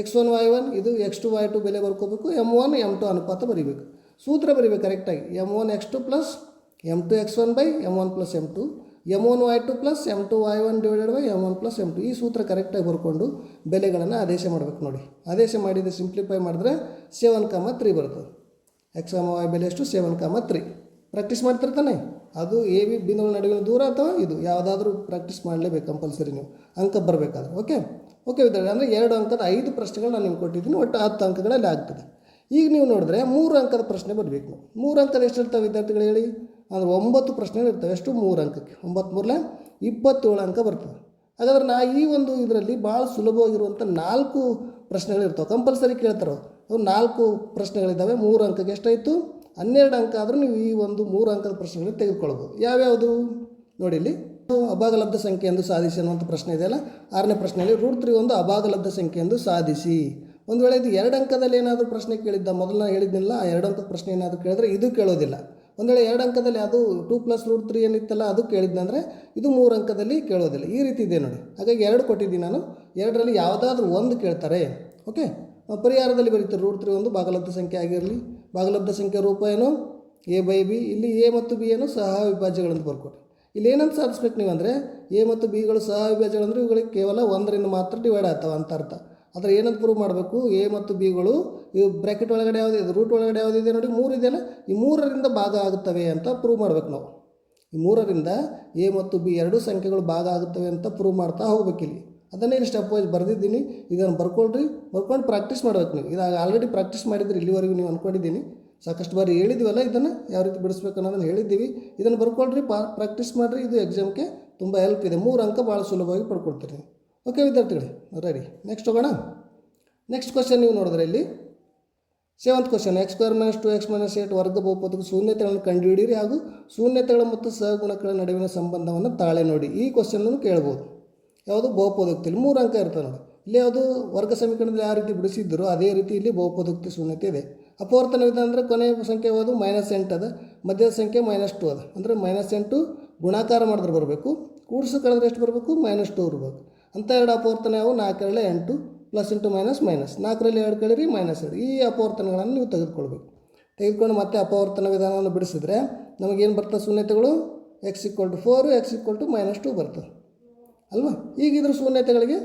[SPEAKER 1] ಎಕ್ಸ್ ಒನ್ ವೈ ಒನ್ ಇದು ಎಕ್ಸ್ ಟು ವೈ ಟು ಬೆಲೆ ಬರ್ಕೋಬೇಕು. ಎಂ ಒನ್ ಎಂ ಟು ಅನುಪಾತ ಬರೀಬೇಕು. ಸೂತ್ರ ಬರೀಬೇಕು ಕರೆಕ್ಟಾಗಿ M one X two plus M two X one by M one plus M two M one Y two plus M two Y one divided by M one plus M two ಈ ಸೂತ್ರ ಕರೆಕ್ಟಾಗಿ ಬರ್ಕೊಂಡು ಬೆಲೆಗಳನ್ನು ಆದೇಶ ಮಾಡಬೇಕು ನೋಡಿ. ಆದೇಶ ಮಾಡಿದರೆ ಸಿಂಪ್ಲಿಫೈ ಮಾಡಿದ್ರೆ ಸೆವೆನ್ ಕಾಮ ತ್ರೀ ಬರ್ತದೆ. ಎಕ್ಸ್ ಕಾಮ ವೈ ಬೆಲೆ ಎಷ್ಟು ಸೆವೆನ್ ಕಾಮ ತ್ರೀ ಪ್ರಾಕ್ಟೀಸ್ ಮಾಡ್ತಿರ್ತಾನೆ ಅದು ಎ ಬಿ ಬಿಂದುಗಳ ನಡುವಿನ ದೂರ ಅಥವಾ ಇದು? ಯಾವುದಾದ್ರೂ ಪ್ರಾಕ್ಟೀಸ್ ಮಾಡಲೇಬೇಕು ಕಂಪಲ್ಸರಿ ನೀವು. ಅಂಕ ಬರಬೇಕಾದ್ರೆ ಓಕೆ ಓಕೆ ವಿದ್ಯಾರ್ಥಿ, ಅಂದರೆ ಎರಡು ಅಂಕದ ಐದು ಪ್ರಶ್ನೆಗಳು ನಾನು ನಿಮ್ಗೆ ಕೊಟ್ಟಿದ್ದೀನಿ, ಒಟ್ಟು ಹತ್ತು ಅಂಕಗಳಲ್ಲಿ ಆಗ್ತದೆ. ಈಗ ನೀವು ನೋಡಿದ್ರೆ ಮೂರು ಅಂಕದ ಪ್ರಶ್ನೆ ಬರಬೇಕು ಮೂರು ಅಂಕದ ಎಷ್ಟು ಇರ್ತವೆ ವಿದ್ಯಾರ್ಥಿಗಳು ಹೇಳಿ? ಅಂದರೆ ಒಂಬತ್ತು ಪ್ರಶ್ನೆಗಳು ಇರ್ತವೆ ಎಷ್ಟು ಮೂರು ಅಂಕಕ್ಕೆ. ಒಂಬತ್ತು ಮೂರಲೆ ಇಪ್ಪತ್ತೇಳು ಅಂಕ ಬರ್ತದೆ. ಹಾಗಾದ್ರೆ ನಾ ಈ ಒಂದು ಇದರಲ್ಲಿ ಭಾಳ ಸುಲಭವಾಗಿರುವಂಥ ನಾಲ್ಕು ಪ್ರಶ್ನೆಗಳು ಇರ್ತವೆ. ಕಂಪಲ್ಸರಿ ಕೇಳ್ತಾರೆ? ಅವು ನಾಲ್ಕು ಪ್ರಶ್ನೆಗಳಿದ್ದಾವೆ, ಮೂರು ಅಂಕಕ್ಕೆ ಎಷ್ಟಾಯಿತು? ಹನ್ನೆರಡು ಅಂಕ ಆದರೂ ನೀವು ಈ ಒಂದು ಮೂರು ಅಂಕದ ಪ್ರಶ್ನೆಗಳನ್ನ ತೆಗೆದುಕೊಳ್ಬೋದು. ಯಾವ್ಯಾವುದು? ನೋಡಿ ಇಲ್ಲಿ. ಅಭಾಗಲಬ್ಧ ಸಂಖ್ಯೆ ಎಂದು ಸಾಧಿಸಿ ಅನ್ನುವಂಥ ಪ್ರಶ್ನೆ ಇದೆಯಲ್ಲ, ಆರನೇ ಪ್ರಶ್ನೆಯಲ್ಲಿ ರೂಟ್ ತ್ರೀ ಒಂದು ಅಭಾಗಲಬ್ಧ ಸಂಖ್ಯೆ ಎಂದು ಸಾಧಿಸಿ. ಒಂದು ವೇಳೆ ಇದು ಎರಡು ಅಂಕದಲ್ಲಿ ಏನಾದರೂ ಪ್ರಶ್ನೆ ಕೇಳಿದ್ದ, ಮೊದಲು ಹೇಳಿದ್ನಿಲ್ಲ, ಆ ಎರಡು ಅಂಕದ ಪ್ರಶ್ನೆ ಏನಾದರೂ ಕೇಳಿದ್ರೆ ಇದು ಕೇಳೋದಿಲ್ಲ. ಒಂದು ವೇಳೆ ಎರಡು ಅಂಕದಲ್ಲಿ ಅದು ಟೂ ಪ್ಲಸ್ ರೂಟ್ ತ್ರೀ ಏನಿತ್ತಲ್ಲ, ಅದು ಕೇಳಿದ್ನಂದರೆ ಇದು ಮೂರು ಅಂಕದಲ್ಲಿ ಕೇಳೋದಿಲ್ಲ. ಈ ರೀತಿ ಇದೆ ನೋಡಿ. ಹಾಗಾಗಿ ಎರಡು ಕೊಟ್ಟಿದ್ದೀನಿ ನಾನು. ಎರಡರಲ್ಲಿ ಯಾವುದಾದ್ರೂ ಒಂದು ಕೇಳ್ತಾರೆ. ಓಕೆ ಪರಿಹಾರದಲ್ಲಿ ಬರೀತಾರೆ. ರೂಟ್ ತ್ರೀ ಒಂದು ಭಾಗಲಬ್ಧ ಸಂಖ್ಯೆ ಆಗಿರಲಿ. ಭಾಗಲಬ್ಧ ಸಂಖ್ಯೆ ರೂಪ ಏನು? ಎ ಬೈ ಬಿ ಇಲ್ಲಿ ಎ ಮತ್ತು ಬಿ ಏನು? ಸಹ ವಿಭಾಜ್ಯಗಳಂತ ಬರ್ಕೊಟ್ರಿ ಇಲ್ಲಿ ಏನಂತ ಸಾಧಿಸ್ಬೇಕು ನೀವು ಅಂದರೆ ಎ ಮತ್ತು ಬಿಗಳು ಸಹ ವಿಭಾಜ್ಯಗಳಂದ್ರೆ ಇವುಗಳಿಗೆ ಕೇವಲ ಒಂದರಿಂದ ಮಾತ್ರ ಡಿವೈಡ್ ಆಗ್ತವೆ ಅಂತ ಅರ್ಥ. ಆದರೆ ಏನಂತ ಪ್ರೂವ್ ಮಾಡಬೇಕು? ಎ ಮತ್ತು ಬಿಗಳು ಇವು ಬ್ರ್ಯಾಕೆಟ್ ಒಳಗಡೆ ಯಾವುದು ಇದು? ರೂಟ್ ಒಳಗಡೆ ಯಾವುದಿದೆ ನೋಡಿ, ಮೂರು ಇದೆಯಲ್ಲ? ಈ ಮೂರರಿಂದ ಭಾಗ ಆಗುತ್ತವೆ ಅಂತ ಪ್ರೂವ್ ಮಾಡ್ಬೇಕು ನಾವು. ಈ ಮೂರರಿಂದ ಎ ಮತ್ತು ಬಿ ಎರಡೂ ಸಂಖ್ಯೆಗಳು ಭಾಗ ಆಗುತ್ತವೆ ಅಂತ ಪ್ರೂವ್ ಮಾಡ್ತಾ ಹೋಗ್ಬೇಕಿಲ್ಲಿ. ಅದನ್ನೇ ಸ್ಟೆಪ್ ವೈಸ್ ಬರೆದಿದ್ದೀನಿ. ಇದನ್ನು ಬರ್ಕೊಳ್ರಿ. ಬರ್ಕೊಂಡು ಪ್ರಾಕ್ಟೀಸ್ ಮಾಡ್ಬೇಕು ನೀವು. ಇದು ಆಲ್ರೆಡಿ ಪ್ರಾಕ್ಟೀಸ್ ಮಾಡಿದ್ರೆ ಇಲ್ಲಿವರೆಗೂ ನೀವು ಅಂದ್ಕೊಂಡಿದ್ದೀನಿ ಸಾಕಷ್ಟು ಬಾರಿ ಹೇಳಿದ್ದೀವಲ್ಲ ಇದನ್ನು ಯಾವ ರೀತಿ ಬಿಡಿಸ್ಬೇಕು ಅನ್ನೋದನ್ನು ಹೇಳಿದ್ದೀವಿ. ಇದನ್ನು ಬರ್ಕೊಳ್ರಿ, ಪಾ ಪ್ರಾಕ್ಟೀಸ್ ಮಾಡಿರಿ. ಇದು ಎಕ್ಸಾಮ್ಗೆ ತುಂಬ ಹೆಲ್ಪ್ ಇದೆ. ಮೂರು ಅಂಕ ಭಾಳ ಸುಲಭವಾಗಿ ಪಡ್ಕೊಳ್ತೀರಿ. ಓಕೆ ವಿದ್ಯಾರ್ಥಿಗಳೇ ರೆಡಿ ನೆಕ್ಸ್ಟ್ ಹೋಗೋಣ. ನೆಕ್ಸ್ಟ್ ಕ್ವಶನ್ ನೀವು ನೋಡಿದ್ರೆ ಇಲ್ಲಿ. Seventh question X square minus two X minus eight ವರ್ಗ ಬಹುಪದಕ್ಕೆ ಶೂನ್ಯತೆಗಳನ್ನು ಕಂಡುಹಿಡಿಯಿರಿ ಹಾಗೂ ಶೂನ್ಯತೆಗಳ ಮತ್ತು ಸಹಗುಣಗಳ ನಡುವಿನ ಸಂಬಂಧವನ್ನು ತಾಳೆ ನೋಡಿ. ಈ ಕ್ವಶನನ್ನು ಕೇಳ್ಬೋದು. ಯಾವುದು ಬಹುಪದೋಕ್ತಿಯಲ್ಲಿ ಮೂರು ಅಂಕ ಇರ್ತದೆ ನೋಡಿ. ಇಲ್ಲಿ ಯಾವುದು ವರ್ಗ ಸಮೀಕರಣದಲ್ಲಿ ಯಾವ ರೀತಿ ಬಿಡಿಸಿದ್ದರು ಅದೇ ರೀತಿ ಇಲ್ಲಿ ಬಹುಪದೋಕ್ತಿ ಶೂನ್ಯತೆ ಇದೆ. ಅಪವರ್ತನ ವಿಧಾನ ಅಂದರೆ ಕೊನೆಯ ಸಂಖ್ಯೆ ಯಾವುದು? ಮೈನಸ್ ಎಂಟು ಅದ. ಮಧ್ಯದ ಸಂಖ್ಯೆ ಮೈನಸ್ ಟು ಅದ. ಅಂದರೆ ಮೈನಸ್ ಎಂಟು ಗುಣಾಕಾರ ಮಾಡಿದ್ರೆ ಬರಬೇಕು. ಕೂಡಿಸು ಕಳೆದ್ರೆ ಎಷ್ಟು ಬರಬೇಕು? ಮೈನಸ್ ಟು ಇರಬೇಕು. ಅಂತ ಎರಡು ಅಪವರ್ತನ ಯಾವ? ನಾಲ್ಕರಲ್ಲೇ ಎಂಟು ಪ್ಲಸ್ ಇಂಟು ಮೈನಸ್ ಮೈನಸ್ ನಾಲ್ಕರಲ್ಲಿ ಎರಡು ಕಳೀರಿ ಮೈನಸ್ ಎರಡು. ಈ ಅಪವರ್ತನಗಳನ್ನು ನೀವು ತೆಗೆದುಕೊಳ್ಬೇಕು. ತೆಗೆದುಕೊಂಡು ಮತ್ತೆ ಅಪವರ್ತನ ವಿಧಾನವನ್ನು ಬಿಡಿಸಿದ್ರೆ ನಮಗೇನು ಬರ್ತದೆ ಶೂನ್ಯತೆಗಳು? X equal to four X equal to minus two ಬರ್ತದೆ. ಅಲ್ವಾ? ಈಗ ಶೂನ್ಯತೆಗಳಿಗೆ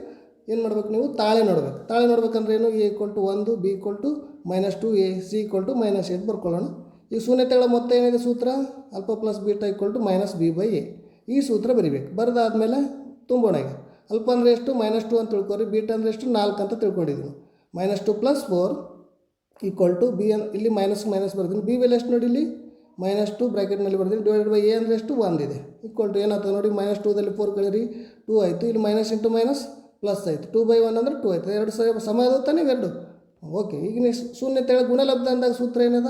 [SPEAKER 1] ಏನು ಮಾಡ್ಬೇಕು ನೀವು? ತಾಳೆ ನೋಡ್ಬೇಕು. ತಾಳೆ ನೋಡ್ಬೇಕಂದ್ರೆ ಏನು? ಎ ಈಕ್ವಲ್ ಟು ಒಂದು B equal to minus two A C equal to minus eight ಬರ್ಕೊಳ್ಳೋಣ. ಈ ಶೂನ್ಯತೆಗಳ ಮೊತ್ತ ಏನಿದೆ ಸೂತ್ರ? Alpha plus beta equal to minus B by A ಈ ಸೂತ್ರ ಬರಿಬೇಕು. ಬರೆದಾದ್ಮೇಲೆ ತುಂಬೋಣ ಈಗ. ಅಲ್ಪ ಅಂದರೆ ಎಷ್ಟು? ಮೈನಸ್ ಟು ಅಂತ ತಿಳ್ಕೊರಿ. ಬೀಟಾ ಅಂದರೆ ಎಷ್ಟು? ನಾಲ್ಕು ಅಂತ ತಿಳ್ಕೊಂಡಿದ್ದೀನಿ minus two plus four equal to B ಇಲ್ಲಿ ಮೈನಸ್ ಮೈನಸ್ ಬರ್ತೀನಿ ಬಿ ಬೆಲೆ ಎಷ್ಟು ನೋಡಿ ಇಲ್ಲಿ? ಮೈನಸ್ ಟು ಬ್ರ್ಯಾಕೆಟ್ನಲ್ಲಿ ಬರ್ತೀವಿ ಡಿವೈಡೆಡ್ ಬೈ ಎ ಅಂದರೆ ಎಷ್ಟು? ಒಂದಿದೆ ಈಕ್ವಲ್ ಟು ಏನಾಗ್ತದೆ ನೋಡಿ ಮೈನಸ್ ಟೂದಲ್ಲಿ ಫೋರ್ ಕಳೀರಿ ಟೂ ಆಯಿತು. ಇಲ್ಲಿ ಮೈನಸ್ ಇಂಟು ಮೈನಸ್ ಪ್ಲಸ್ ಆಯಿತು. ಟೂ ಬೈ ಒನ್ ಅಂದರೆ ಟೂ ಆಯಿತು. ಎರಡು ಸಮ ಸಮ ಅದಾವ ತಾನೇ ಇವೆರಡು ಓಕೆ ಈಗ ಶೂನ್ಯ ಶೂನ್ಯತೆಗಳ ಗುಣಲಬ್ಧ ಅಂದಾಗ ಸೂತ್ರ ಏನದ?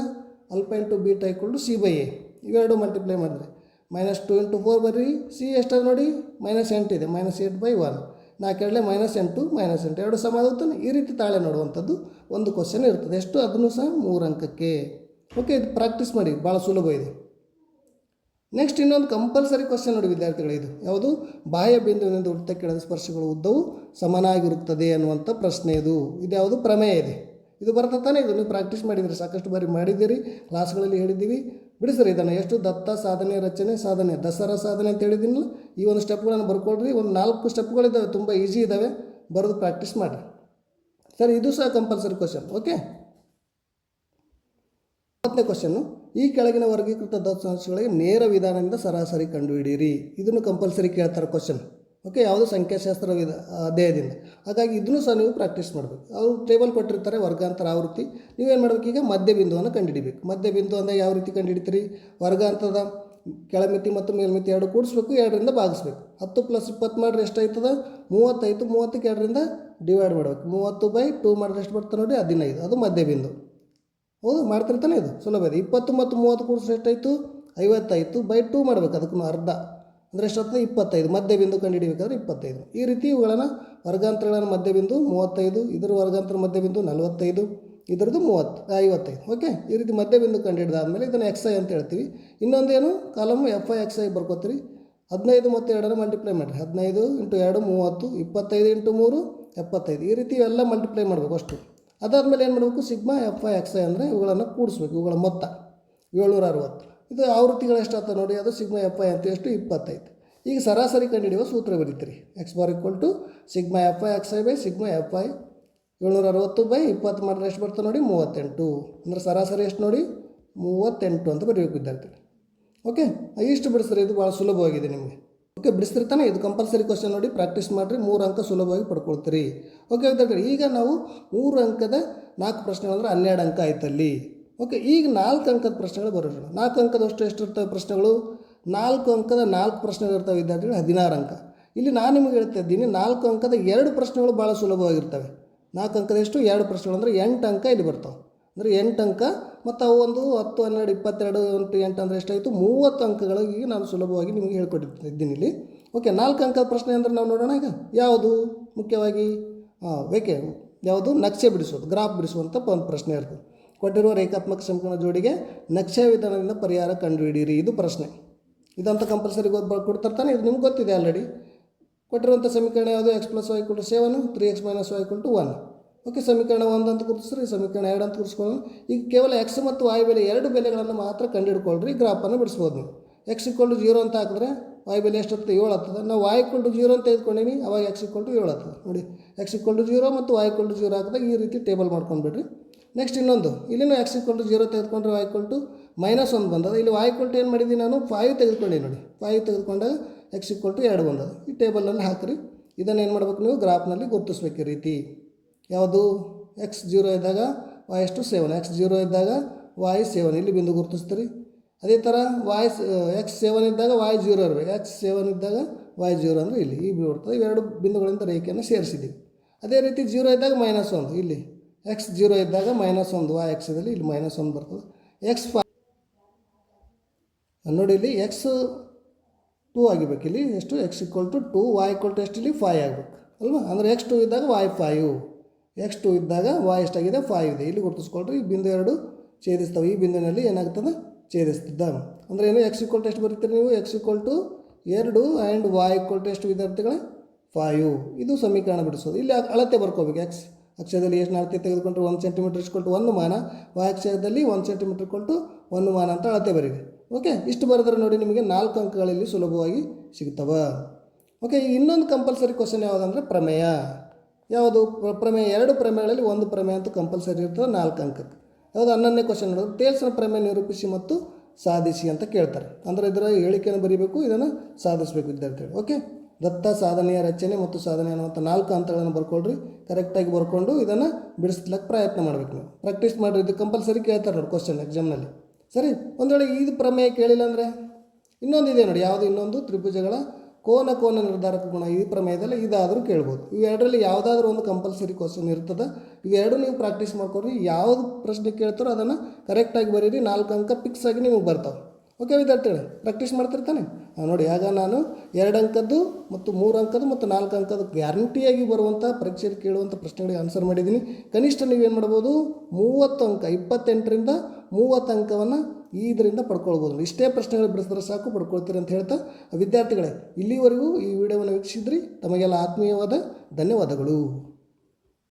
[SPEAKER 1] Alpha into beta equal to C by A ಇವೆರಡು ಮಲ್ಟಿಪ್ಲೈ ಮಾಡಿದ್ರೆ. ಮೈನಸ್ ಟು ಇಂಟು ಫೋರ್ ಬರ್ರಿ ಸಿ ಎಷ್ಟದ ನೋಡಿ? ಮೈನಸ್ ಎಂಟು ಇದೆ. ಮೈನಸ್ ಏಟ್ ಬೈ ಒನ್ ನಾಲ್ಕೆರಡಲೆ ಮೈನಸ್ ಎಂಟು ಮೈನಸ್ ಎಂಟು. ಎರಡು ಸಮ ಆಗುತ್ತಾನೆ ಈ ರೀತಿ ತಾಳೆ ನೋಡುವಂಥದ್ದು ಒಂದು ಕ್ವಶನ್ ಇರ್ತದೆ. ಎಷ್ಟು? ಅದನ್ನು ಸಹ ಮೂರು ಅಂಕಕ್ಕೆ. ಓಕೆ ಇದು ಪ್ರಾಕ್ಟೀಸ್ ಮಾಡಿ. ಭಾಳ ಸುಲಭ ಇದೆ. ನೆಕ್ಸ್ಟ್ ಇನ್ನೊಂದು ಕಂಪಲ್ಸರಿ ಕ್ವಶನ್ ನೋಡಿ ವಿದ್ಯಾರ್ಥಿಗಳು ಇದು. ಯಾವುದು? ಬಾಹ್ಯ ಬಿಂದುವಿನಿಂದ ಉಡ್ತ ಕೆಳದ ಸ್ಪರ್ಶಗಳು ಉದ್ದವು ಸಮನಾಗಿರುತ್ತದೆ ಅನ್ನುವಂಥ ಪ್ರಶ್ನೆ ಇದು. ಇದು ಯಾವುದು? ಪ್ರಮೇಯ ಇದೆ. ಇದು ಬರ್ತಾ ತಾನೇ ಇದು. ನೀವು ಪ್ರಾಕ್ಟೀಸ್ ಮಾಡಿದಿರಿ ಸಾಕಷ್ಟು ಬಾರಿ ಮಾಡಿದ್ದೀರಿ ಕ್ಲಾಸ್ಗಳಲ್ಲಿ ಹೇಳಿದ್ದೀವಿ. ಬಿಡಿಸ್ರಿ ಇದನ್ನು. ಎಷ್ಟು? ದತ್ತ ಸಾಧನೆ, ರಚನೆ, ಸಾಧನೆ. ದಸರಾ ಸಾಧನೆ ಅಂತ ಹೇಳಿದ್ದೀನಲ್ಲ, ಈ ಒಂದು ಸ್ಟೆಪ್ಗಳನ್ನು ಬರ್ಕೊಳ್ರಿ. ಒಂದು ನಾಲ್ಕು ಸ್ಟೆಪ್ಗಳಿದ್ದಾವೆ ತುಂಬ ಈಸಿ ಇದ್ದಾವೆ. ಬರೆದು ಪ್ರಾಕ್ಟೀಸ್ ಮಾಡಿರಿ. ಸರ್, ಇದು ಸಹ ಕಂಪಲ್ಸರಿ ಕ್ವಶನ್ ಓಕೆ ಇಪ್ಪತ್ತನೇ ಕ್ವಶನ್ನು ಈ ಕೆಳಗಿನ ವರ್ಗೀಕೃತ ದತ್ತಾಂಶಗಳಿಗೆ ನೇರ ವಿಧಾನದಿಂದ ಸರಾಸರಿ ಕಂಡುಹಿಡಿಯಿರಿ. ಇದನ್ನು ಕಂಪಲ್ಸರಿ ಕೇಳ್ತಾರೆ ಕ್ವಶನ್ ಓಕೆ ಯಾವುದು ಸಂಖ್ಯಾಶಾಸ್ತ್ರ ವಿಧ ಅಧ್ಯಾಯದಿಂದ. ಹಾಗಾಗಿ ಇದನ್ನು ಸಹ ನೀವು ಪ್ರಾಕ್ಟೀಸ್ ಮಾಡಬೇಕು. ಅವರು ಟೇಬಲ್ ಕೊಟ್ಟಿರ್ತಾರೆ, ವರ್ಗಾಂತರ ಆವೃತ್ತಿ. ನೀವೇನು ಮಾಡಬೇಕು ಈಗ? ಮಧ್ಯಬಿಂದುವನ್ನು ಕಂಡುಹಿಡಿಬೇಕು. ಮಧ್ಯಬಿಂದು ಅಂದರೆ ಯಾವ ರೀತಿ ಕಂಡುಹಿಡಿತೀರಿ? ವರ್ಗಾಂತದ, ಕೆಳಮಿತಿ ಮತ್ತು ಮೇಲ್ಮಿತಿ ಎರಡು ಕೂಡಿಸ್ಬೇಕು, ಎರಡರಿಂದ ಭಾಗಿಸ್ಬೇಕು. ಹತ್ತು ಪ್ಲಸ್ ಇಪ್ಪತ್ತು ಮಾಡಿದ್ರೆ ಎಷ್ಟಾಯ್ತದ? ಮೂವತ್ತೈದು. ಮೂವತ್ತಕ್ಕೆ ಎರಡರಿಂದ ಡಿವೈಡ್ ಮಾಡಬೇಕು. ಮೂವತ್ತು ಬೈ ಟೂ ಮಾಡಿದ್ರೆ ಎಷ್ಟು ಬರ್ತದೆ ನೋಡಿ? ಹದಿನೈದು. ಅದು ಮಧ್ಯ ಬಿಂದು ಹೌದು ಮಾಡ್ತಿರ್ತಾನೆ ಇದು ಸುಲಭ ಇದೆ. ಇಪ್ಪತ್ತು ಮತ್ತು ಮೂವತ್ತು ಕೂಡಿಸಿ ಎಷ್ಟಾಯಿತು? ಐವತ್ತಾಯಿತು. ಬೈ ಟೂ ಮಾಡಬೇಕು. ಅದಕ್ಕೂ ಅರ್ಧ. ಅಂದರೆ ಎಷ್ಟಾಗ್ತದೆ ಇಪ್ಪತ್ತೈದು. ಮಧ್ಯ ಬಿಂದು ಕಂಡುಹಿಡಿಬೇಕಾದ್ರೆ ಇಪ್ಪತ್ತೈದು. ಈ ರೀತಿ ಇವುಗಳನ್ನು ವರ್ಗಾಂತರಗಳನ್ನು ಮಧ್ಯ ಬಿಂದು ಮೂವತ್ತೈದು, ಇದರ ವರ್ಗಾಂತರ ಮಧ್ಯ ಬಿಂದು ನಲವತ್ತೈದು, ಇದರದ್ದು ಮೂವತ್ತು ಐವತ್ತೈದು. ಓಕೆ ಈ ರೀತಿ ಮಧ್ಯ ಬಿಂದು ಕಂಡುಹಿಡಿದಾದ್ಮೇಲೆ ಇದನ್ನು ಎಕ್ಸ್ ಐ ಅಂತ ಹೇಳ್ತೀವಿ. ಇನ್ನೊಂದೇನು column F I X I ಬರ್ಕೋತೀರಿ. ಹದಿನೈದು ಮತ್ತು ಎರಡನ್ನು ಮಲ್ಟಿಪ್ಲೈ ಮಾಡಿರಿ. ಹದಿನೈದು ಇಂಟು ಎರಡು ಮೂವತ್ತು, ಇಪ್ಪತ್ತೈದು ಇಂಟು ಮೂರು, ಎಪ್ಪತ್ತೈದು. ಈ ರೀತಿ ಎಲ್ಲ ಮಲ್ಟಿಪ್ಲೈ ಮಾಡಬೇಕು ಅಷ್ಟು. ಅದಾದಮೇಲೆ ಏನು ಮಾಡಬೇಕು? Sigma, F, I, X, I ಅಂದರೆ ಇವುಗಳನ್ನು ಕೂಡಿಸ್ಬೇಕು, ಇವುಗಳ ಮೊತ್ತ. ಏಳ್ನೂರ ಅರವತ್ತು ಇದು ಆವೃತ್ತಿಗಳು ಎಷ್ಟಾಗ್ತದೆ ನೋಡಿ, ಅದು ಸಿಗ್ಮಾ, ಎಫ್, ಐ ಅಂತ ಎಷ್ಟು? ಇಪ್ಪತ್ತೈದು. ಈಗ ಸರಾಸರಿ ಕಂಡುಹಿಡಿಯುವ ಸೂತ್ರ ಬರೀತೀರಿ. X bar equal to sigma, F, I, X, I by sigma, F, I ಏಳ್ನೂರ ಅರವತ್ತು ಬೈ ಇಪ್ಪತ್ತು ಮಾಡಿದ್ರೆ ಎಷ್ಟು ಬರ್ತದೆ ನೋಡಿ? ಮೂವತ್ತೆಂಟು. ಅಂದರೆ ಸರಾಸರಿ ಎಷ್ಟು ನೋಡಿ? ಮೂವತ್ತೆಂಟು ಅಂತ ಬರೀಬೇಕು ವಿದ್ಯಾರ್ಥಿ ಓಕೆ? ಇಷ್ಟು ಬಿಡಿಸ್ರಿ, ಇದು ಭಾಳ ಸುಲಭವಾಗಿದೆ ನಿಮಗೆ. ಓಕೆ ಬಿಡಿಸ್ತಿರ್ತಾನೆ, ಇದು ಕಂಪಲ್ಸರಿ ಕ್ವಶನ್ ನೋಡಿ ಪ್ರಾಕ್ಟೀಸ್ ಮಾಡಿರಿ, ಮೂರು ಅಂಕ ಸುಲಭವಾಗಿ ಪಡ್ಕೊಳ್ತೀರಿ. ಓಕೆ ವಿದ್ಯಾರ್ಥಿಗಳು, ಈಗ ನಾವು ಮೂರು ಅಂಕದ ನಾಲ್ಕು ಪ್ರಶ್ನೆಗಳು ಅಂದರೆ ಹನ್ನೆರಡು ಅಂಕ ಆಯ್ತಲ್ಲಿ. ಓಕೆ ಈಗ ನಾಲ್ಕು ಅಂಕದ ಪ್ರಶ್ನೆಗಳು ಬರೋಣ. ನಾಲ್ಕು ಅಂಕದಷ್ಟು ಎಷ್ಟಿರ್ತವೆ ಪ್ರಶ್ನೆಗಳು? ನಾಲ್ಕು ಅಂಕದ ನಾಲ್ಕು ಪ್ರಶ್ನೆಗಳು ಇರ್ತವೆ ವಿದ್ಯಾರ್ಥಿಗಳು, ಹದಿನಾರು ಅಂಕ. ಇಲ್ಲಿ ನಾನು ನಿಮಗೆ ಹೇಳ್ತಾ ಇದ್ದೀನಿ, ನಾಲ್ಕು ಅಂಕದ ಎರಡು ಪ್ರಶ್ನೆಗಳು ಭಾಳ ಸುಲಭವಾಗಿರ್ತವೆ. ನಾಲ್ಕು ಅಂಕದ ಎಷ್ಟು? ಎರಡು ಪ್ರಶ್ನೆಗಳು ಅಂದರೆ ಎಂಟು ಅಂಕ ಇಲ್ಲಿ ಬರ್ತಾವೆ. ಅಂದರೆ ಎಂಟು ಅಂಕ ಮತ್ತು ಅವು ಒಂದು ಹತ್ತು, ಹನ್ನೆರಡು, ಇಪ್ಪತ್ತೆರಡು, ಎಂಟು ಎಂಟು ಅಂದರೆ ಎಷ್ಟಾಯಿತು? ಮೂವತ್ತು ಅಂಕಗಳಿಗೆ ನಾನು ಸುಲಭವಾಗಿ ನಿಮಗೆ ಹೇಳ್ಕೊಟ್ಟಿದ್ದೀನಿ ಇಲ್ಲಿ. ಓಕೆ ನಾಲ್ಕು ಅಂಕದ ಪ್ರಶ್ನೆ ಅಂದರೆ ನಾವು ನೋಡೋಣ ಈಗ. ಯಾವುದು? ಮುಖ್ಯವಾಗಿ ಹಾಂ ಯಾವುದು? ನಕ್ಷೆ ಬಿಡಿಸೋದು ಗ್ರಾಫ್ ಬಿಡಿಸುವಂಥ ಒಂದು ಪ್ರಶ್ನೆ ಇರ್ತದೆ. ಕೊಟ್ಟಿರುವ ರೇಖಾತ್ಮಕ ಸಂಕಲನ ಜೋಡಿಗೆ ನಕ್ಷೆ ವಿಧಾನದಿಂದ ಪರಿಹಾರ ಕಂಡುಹಿಡಿಯಿರಿ. ಇದು ಪ್ರಶ್ನೆ. ಇದಂತ ಕಂಪಲ್ಸರಿ ಗೊತ್ತು ಕೊಡ್ತಿರ್ತಾನೆ ಇದು ನಿಮ್ಗೆ ಗೊತ್ತಿದೆ ಆಲ್ರೆಡಿ ಕೊಟ್ಟಿರುವಂಥ ಸಮೀಕರಣ ಯಾವುದು? ಎಕ್ಸ್ ಪ್ಲಸ್ ವೈ ಕೊಟ್ಟು seven three X minus Y ಕೊಟ್ಟು ಒನ್ ಓಕೆ, ಸಮೀಕರಣ ಒಂದು ಅಂತ ಗುರುತಿಸ್ರಿ ಸಮೀಕರಣ ಎರಡು ಅಂತ ಗುರುತಿಸ್ಕೊಳ್ಳಿ ಈಗ ಕೇವಲ ಎಕ್ಸ್ ಮತ್ತು ವಾಯು ಬೆಲೆ ಎರಡು ಬೆಲೆಗಳನ್ನು ಮಾತ್ರ ಕಂಡುಹಿಡ್ಕೊಳ್ರಿ ಗ್ರಾಪನ್ನು ಬಿಡಿಸ್ಬೋದು ನೀವು. ಎಕ್ಸ್ ಇಕ್ವಲ್ ಟು ಜೀರೋ ಅಂತ ಹಾಕಿದ್ರೆ ವಾಯು ಬೆಲೆ ಎಷ್ಟಾಗ್ತದೆ ಏಳು ಆಗ್ತದೆ. ನಾವು ವಾಯ್ ಇಕ್ವಲ್ ಟು ಜೀರೋ ಅಂತ ತೆಗೆದುಕೊಂಡೀನಿ, ಅವಾಗ ಎಕ್ಸ್ ಇಕ್ವಲ್ ಟು ಏಳು ಆಗ್ತದೆ. ನೋಡಿ ಎಕ್ಸ್ ಇಕ್ವಲ್ ಟು ಜೀರೋ ಮತ್ತು ವಾಯ್ ಇಕ್ವಲ್ ಟು ಜೀರೋ ಹಾಕಿದಾಗ ಈ ರೀತಿ ಟೇಬಲ್ ಮಾಡ್ಕೊಂಡ್ಬಿಡ್ರಿ ನೆಕ್ಸ್ಟ್ ಇನ್ನೊಂದು, ಇಲ್ಲಿನೂ ಎಕ್ಸ್ ಇಕ್ವಲ್ ಟು ಜೀರೋ ತೆಗೆದುಕೊಂಡ್ರೆ ವಾಯ್ ಇಕ್ವಲ್ ಟು ಮೈನಸ್ ಒಂದು ಬಂದದ ಇಲ್ಲಿ ವಾಯ್ ಇಕ್ವಲ್ ಟು ಏನು ಮಾಡಿದ್ದೀನಿ ನಾನು? ಫೈವ್ ತೆಗೆದುಕೊಂಡೆ ನೋಡಿ. ಫೈವ್ ತೆಗೆದುಕೊಂಡಾಗ ಎಕ್ಸ್ ಇಕ್ವಲ್ ಟು ಎರಡು ಬಂದದ ಈ ಟೇಬಲಲ್ಲಿ ಹಾಕಿರಿ. ಇದನ್ನು ಏನು ಮಾಡ್ಬೇಕು ನೀವು? ಗ್ರಾಫ್ನಲ್ಲಿ ಗುರುತಿಸ್ಬೇಕು ಈ ರೀತಿ. ಯಾವುದು? ಎಕ್ಸ್ ಜೀರೋ ಇದ್ದಾಗ ವಾಯ್ ಎಷ್ಟು ಸೆವೆನ್ ಎಕ್ಸ್ ಜೀರೋ ಇದ್ದಾಗ ವಾಯ್ ಸೆವೆನ್ ಇಲ್ಲಿ ಬಿಂದು ಗುರುತಿಸ್ತೀರಿ. ಅದೇ ಥರ ವಾಯ್ ಎಕ್ಸ್ ಸೆವೆನ್ ಇದ್ದಾಗ ವಾಯ್ ಜೀರೋ ಇರಬೇಕು. ಎಕ್ಸ್ ಸೆವೆನ್ ಇದ್ದಾಗ ವಾಯ್ ಜೀರೋ ಅಂದರೆ ಇಲ್ಲಿ. ಈ ಬಿಡ್ತದೆ ಇವೆರಡು ಬಿಂದುಗಳಿಂದ ರೇಖೆಯನ್ನು ಸೇರಿಸಿದ್ದೀವಿ. ಅದೇ ರೀತಿ ಜೀರೋ ಇದ್ದಾಗ ಮೈನಸ್ ಒಂದು. ಇಲ್ಲಿ ಎಕ್ಸ್ ಜೀರೋ ಇದ್ದಾಗ ಮೈನಸ್ ಒಂದು. ವಾಯ್ ಎಕ್ಸ್ದಲ್ಲಿ ಇಲ್ಲಿ ಮೈನಸ್ ಒಂದು ಬರ್ತದೆ. ಎಕ್ಸ್ ಫೈ ನೋಡಿ ಇಲ್ಲಿ ಎಕ್ಸ್ ಟೂ ಆಗಿಬೇಕು ಇಲ್ಲಿ ಎಷ್ಟು? X equal to two Y equal to ಎಷ್ಟು? ಇಲ್ಲಿ ಫೈ ಆಗಬೇಕು. ಅಲ್ವಾ? ಅಂದರೆ ಎಕ್ಸ್ ಟೂ ಇದ್ದಾಗ ವಾಯ್ ಫೈವ್ ಎಕ್ಸ್ ಟು ಇದ್ದಾಗ ವಾಯ್ ಎಷ್ಟಾಗಿದೆ ಫೈವ್ ಇದೆ. ಇಲ್ಲಿ ಗುರುತಿಸ್ಕೊಳ್ರಿ ಈ ಬಿಂದು ಎರಡು ಛೇದಿಸ್ತವೆ. ಈ ಬಿಂದುವಿನಲ್ಲಿ ಏನಾಗ್ತದೆ? ಛೇದಿಸ್ತಿದ್ದ ಅಂದರೆ ಏನು? ಎಕ್ಸ್ ಇಕ್ವಲ್ ಟು ಎಷ್ಟು ಬರೀತೀರಿ ನೀವು? ಎಕ್ಸ್ ಇಕ್ವಲ್ ಟು ಎರಡು ಆ್ಯಂಡ್ ವಾಯ್ ಇಕ್ವಲ್ ಟು ಎಷ್ಟು ವಿದ್ಯಾರ್ಥಿಗಳೇ? ಫೈವ್ ಇದು ಸಮೀಕರಣ ಬಿಡಿಸೋದು. ಇಲ್ಲಿ ಅಳತೆ ಬರ್ಕೋಬೇಕು. ಎಕ್ಸ್ ಅಕ್ಷದಲ್ಲಿ ಎಷ್ಟು ಅಳತೆ ತೆಗೆದುಕೊಂಡ್ರೆ ಒಂದು ಸೆಂಟಿಮೀಟರ್ ಇಸ್ಕೊಟ್ಟು ಒಂದು ಮಾನ. ವಾಯ್ ಅಕ್ಷರದಲ್ಲಿ ಒಂದು ಸೆಂಟಿಮೀಟರ್ ಕೊಟ್ಟು ಒಂದು ಮಾನ ಅಂತ ಅಳತೆ ಬರೀರಿ. ಓಕೆ ಇಷ್ಟು ಬರೆದ್ರೆ ನೋಡಿ ನಿಮಗೆ ನಾಲ್ಕು ಅಂಕಗಳಲ್ಲಿ ಸುಲಭವಾಗಿ ಸಿಗ್ತವೆ. ಓಕೆ ಇನ್ನೊಂದು ಕಂಪಲ್ಸರಿ ಕ್ವಶನ್ ಯಾವುದಂದ್ರೆ ಪ್ರಮೇಯ. ಯಾವುದು ಪ್ರ- ಪ್ರಮೇಯ, ಎರಡು ಪ್ರಮೇಯಗಳಲ್ಲಿ ಒಂದು ಪ್ರಮೇಯ ಅಂತ ಕಂಪಲ್ಸರಿ ಇರ್ತದೆ, ನಾಲ್ಕು ಅಂಕಕ್ಕೆ. ಯಾವುದು ಹನ್ನೊಂದನೇ ಕ್ವಶನ್ ನೋಡೋದು ಟೇಲ್ಸ್ನ ಪ್ರಮೇಯ ನಿರೂಪಿಸಿ ಮತ್ತು ಸಾಧಿಸಿ ಅಂತ ಕೇಳ್ತಾರೆ. ಅಂದರೆ ಇದರ ಹೇಳಿಕೆಯನ್ನು ಬರೀಬೇಕು, ಇದನ್ನು ಸಾಧಿಸಬೇಕು ವಿದ್ಯಾರ್ಥಿಗಳು. ಓಕೆ ದತ್ತ ಸಾಧನೆಯ ರಚನೆ ಮತ್ತು ಸಾಧನೆ ಅನ್ನುವಂಥ ನಾಲ್ಕು ಹಂತಗಳನ್ನು ಬರ್ಕೊಳ್ರಿ. ಕರೆಕ್ಟಾಗಿ ಬರ್ಕೊಂಡು ಇದನ್ನು ಬಿಡಿಸ್ಲಿಕ್ಕೆ ಪ್ರಯತ್ನ ಮಾಡಬೇಕು ನೀವು. ಪ್ರಾಕ್ಟೀಸ್ ಮಾಡಿರಿ, ಇದು ಕಂಪಲ್ಸರಿ ಕೇಳ್ತಾರೆ ನೋಡಿ ಕ್ವಶನ್ ಎಕ್ಸಾಮ್ನಲ್ಲಿ ಸರಿ? ಒಂದು ವೇಳೆ ಇದು ಪ್ರಮೇಯ ಕೇಳಿಲ್ಲ ಅಂದರೆ? ಇನ್ನೊಂದು ಇದೆ ನೋಡಿ, ಯಾವುದು? ಇನ್ನೊಂದು ತ್ರಿಭುಜಗಳ ಕೋನ ಕೋನ ನಿರ್ಧಾರಕ ಗುಣ ಈ ಪ್ರಮೇಯದಲ್ಲಿ ಇದಾದರೂ ಕೇಳ್ಬೋದು. ಇವೆರಡರಲ್ಲಿ ಯಾವುದಾದ್ರೂ ಒಂದು ಕಂಪಲ್ಸರಿ ಕ್ವಶನ್ ಇರ್ತದೆ. ಇವೆರಡು ನೀವು ಪ್ರಾಕ್ಟೀಸ್ ಮಾಡ್ಕೊಡ್ರಿ ಯಾವುದು ಪ್ರಶ್ನೆ ಕೇಳ್ತಾರೋ ಅದನ್ನು ಕರೆಕ್ಟಾಗಿ ಬರೀರಿ, ನಾಲ್ಕು ಅಂಕ ಫಿಕ್ಸ್ ಆಗಿ ನಿಮಗೆ ಬರ್ತಾವೆ. ಓಕೆ ವಿದ್ಯಾರ್ಥಿಗಳೇ ಪ್ರಾಕ್ಟೀಸ್ ಮಾಡ್ತಿರ್ತಾನೆ ನೋಡಿ, ಆಗ ನಾನು ಎರಡು ಅಂಕದ್ದು ಮತ್ತು ಮೂರು ಅಂಕದ್ದು ಮತ್ತು ನಾಲ್ಕು ಅಂಕದ್ದು ಗ್ಯಾರಂಟಿಯಾಗಿ ಬರುವಂಥ ಪರೀಕ್ಷೆಯಲ್ಲಿ ಕೇಳುವಂಥ ಪ್ರಶ್ನೆಗಳಿಗೆ ಆನ್ಸರ್ ಮಾಡಿದ್ದೀನಿ. ಕನಿಷ್ಠ ನೀವೇನು ಮಾಡ್ಬೋದು? ಮೂವತ್ತು ಅಂಕ, ಇಪ್ಪತ್ತೆಂಟರಿಂದ ಮೂವತ್ತು ಅಂಕವನ್ನು ಇದರಿಂದ ಪಡ್ಕೊಳ್ಬೋದು. ಇಷ್ಟೇ ಪ್ರಶ್ನೆಗಳು ಬಿಡಿಸಿದ್ರೆ ಸಾಕು, ಪಡ್ಕೊಳ್ತೀರಿ ಅಂತ ಹೇಳ್ತಾ ವಿದ್ಯಾರ್ಥಿಗಳೇ, ಇಲ್ಲಿವರೆಗೂ ಈ ವಿಡಿಯೋವನ್ನು ವೀಕ್ಷಿಸಿದ್ರಿ. ತಮಗೆಲ್ಲ ಆತ್ಮೀಯವಾದ ಧನ್ಯವಾದಗಳು.